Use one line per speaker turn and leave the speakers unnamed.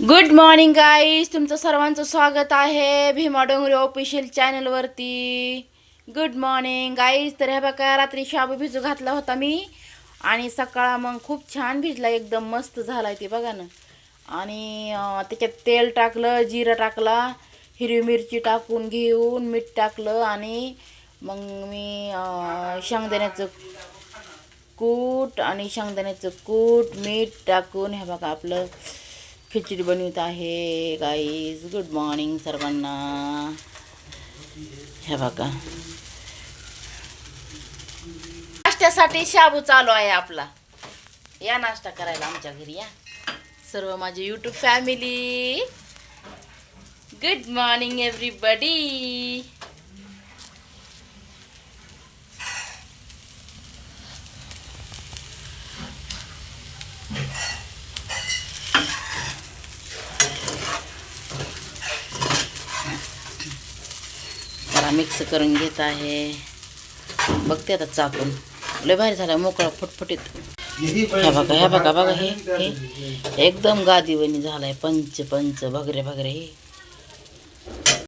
Good morning guys तुमचं सर्वांचं स्वागत आहे भीमा डोंगरे ऑफिशियल चॅनलवरती गुड मॉर्निंग गाईज तर ह्या बघा रात्री शाबू भिजू घातला होता मी. आणि सकाळ मग खूप छान भिजला एकदम मस्त झाला ते बघा ना. आणि त्याच्यात तेल टाकलं जिरं टाकला हिरवी मिरची टाकून घेऊन मीठ टाकलं आणि मग मी शेंगदाण्याचं कूट आणि शेंगदाण्याचं कूट मीठ टाकून हे बघा आपलं खिचडी बनवित आहे गाईज गुड मॉर्निंग सर्वांना. हे बघा. नाश्त्यासाठी शाबू चालू आहे आपला. या नाश्ता करायला आमच्या घरी या. सर्व माझी YouTube family good morning everybody आता मिक्स करून घेत आहे. बघते आता चाकून. लय भारी झाला मोकळा फुटफुटीत. ह्या बघा ह्या बघा बघा हे हे. एकदम गादीवणी झालाय पंच पंच भगरे भगरे. हे